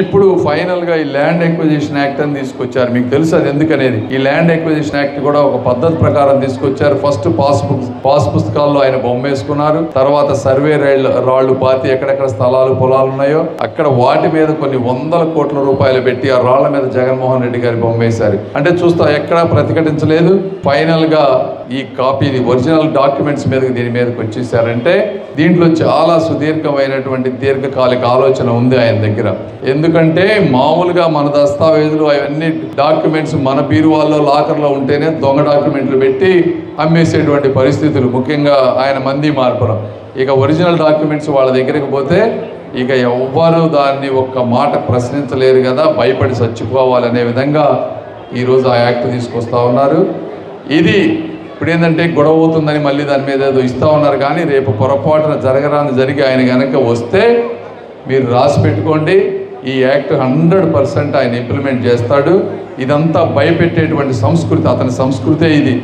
ఇప్పుడు ఫైనల్గా ఈ ల్యాండ్ ఎక్విజిషన్ యాక్ట్ అని తీసుకొచ్చారు. మీకు తెలుసు అది ఎందుకనేది? ఈ ల్యాండ్ ఎక్విజిషన్ యాక్ట్ కూడా ఒక పద్ధతి ప్రకారం తీసుకొచ్చారు. ఫస్ట్ పాస్ బుక్ పాస్ పుస్తకాల్లో ఆయన బొమ్మ వేసుకున్నారు. తర్వాత సర్వే రైళ్ళు రాళ్ళు పాతి ఎక్కడెక్కడ స్థలాలు పొలాలు ఉన్నాయో అక్కడ వాటి మీద కొన్ని వందల కోట్ల రూపాయలు పెట్టి ఆ రాళ్ళ మీద జగన్మోహన్ రెడ్డి గారి బొమ్మ వేశారు. అంటే చూస్తా ఎక్కడా ప్రతిఘటించలేదు. ఫైనల్గా ఈ కాపీ ఒరిజినల్ డాక్యుమెంట్స్ మీద దీని మీదకి వచ్చేసారంటే దీంట్లో చాలా సుదీర్ఘమైనటువంటి దీర్ఘకాలిక ఆలోచన ఉంది ఆయన దగ్గర. ఎందుకంటే మామూలుగా మన దస్తావేజులు అవన్నీ డాక్యుమెంట్స్ మన బీరువాల్లో లాకర్లో ఉంటేనే దొంగ డాక్యుమెంట్లు పెట్టి అమ్మేసేటువంటి పరిస్థితులు. ముఖ్యంగా ఆయన మంది మార్పురం ఇక ఒరిజినల్ డాక్యుమెంట్స్ వాళ్ళ దగ్గరికి పోతే ఇక ఎవ్వరూ దాన్ని ఒక్క మాట ప్రశ్నించలేరు కదా. భయపడి చచ్చిపోవాలనే విధంగా ఈరోజు ఆ యాక్ట్ తీసుకొస్తా ఉన్నారు. ఇది ఇప్పుడు ఏంటంటే గొడవ అవుతుందని మళ్ళీ దాని మీద ఏదో ఇస్తా ఉన్నారు కానీ రేపు పొరపాటున జరగరాని జరిగి ఆయన కనుక వస్తే మీరు రాసి పెట్టుకోండి. ఈ యాక్ట్ హండ్రెడ్ పర్సెంట్ ఆయన ఇంప్లిమెంట్ చేస్తాడు. ఇదంతా భయపెట్టేటువంటి సంస్కృతి అతని సంస్కృతే ఇది.